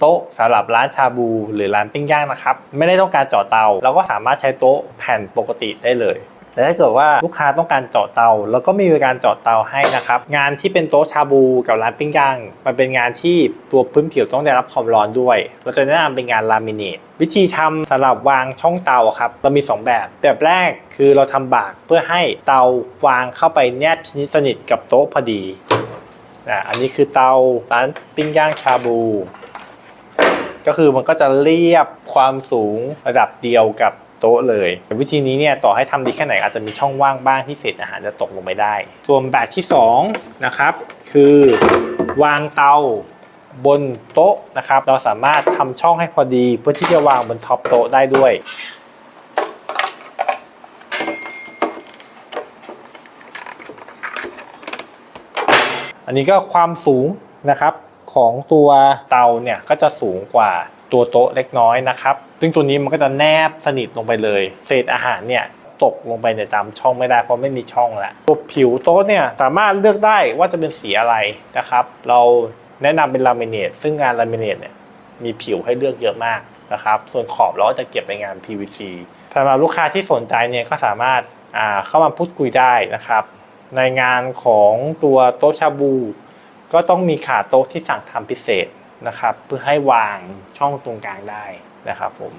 โต๊ะสำหรับร้านชาบูหรือร้านปิ้งย่างนะครับ ไม่ได้ต้องการเจาะเตา เราก็สามารถใช้โต๊ะแผ่นปกติได้เลยแต่ถ้าเกิดว่าลูกค้าต้องการเจาะเตา แล้วก็มีบริการเจาะเตาให้นะครับ งานที่เป็นโต๊ะชาบูกับร้านปิ้งย่าง มันเป็นงานที่ตัวพื้นผิวต้องได้รับความร้อนด้วย เราจะแนะนำเป็นงานลามิเนตวิธีทำสำหรับวางช่องเตาครับ เรามี 2 แบบ แบบแรกคือเราทำบากเพื่อให้เตาวางเข้าไปแนบชิดสนิทกับโต๊ะพอดีนะอันนี้คือเตาร้านปิ้งย่างชาบู ก็คือมันก็จะเรียบความสูงระดับเดียวกับโต๊ะเลย วิธีนี้เนี่ยต่อให้ทำดีแค่ไหนอาจจะมีช่องว่างบ้างที่เศษอาหารจะตกลงไปได้ ส่วนแบบที่2นะครับคือวางเตาบนโต๊ะนะครับ เราสามารถทำช่องให้พอดีเพื่อที่จะวางบนท็อปโต๊ะได้ด้วยอันนี้ก็ความสูงนะครับ ของตัวเตาเนี่ยก็จะสูงกว่าตัวโต๊ะเล็กน้อยนะครับ ซึ่งตัวนี้มันก็จะแนบสนิทลงไปเลย เศษอาหารเนี่ยตกลงไปในตามช่องไม่ได้เพราะไม่มีช่องล้วตัวผิวโต๊ะเนี่ยสามารถเลือกได้ว่าจะเป็นสีอะไรนะครับ เราแนะนำเป็นลามิเนตซึ่งงานลามิเนตเนี่ยมีผิวให้เลือกเยอะมากนะครับ ส่วนขอบเราก็จะเก็บในงาน PVC สำหรับลูกค้าที่สนใจเนี่ยก็สามารถเข้ามาพูดคุยได้นะครับ ในงานของตัวโต๊ะชาบู ก็ต้องมีขาโต๊ะที่สั่งทำพิเศษนะครับ เพื่อให้วางช่องตรงกลางได้นะครับผม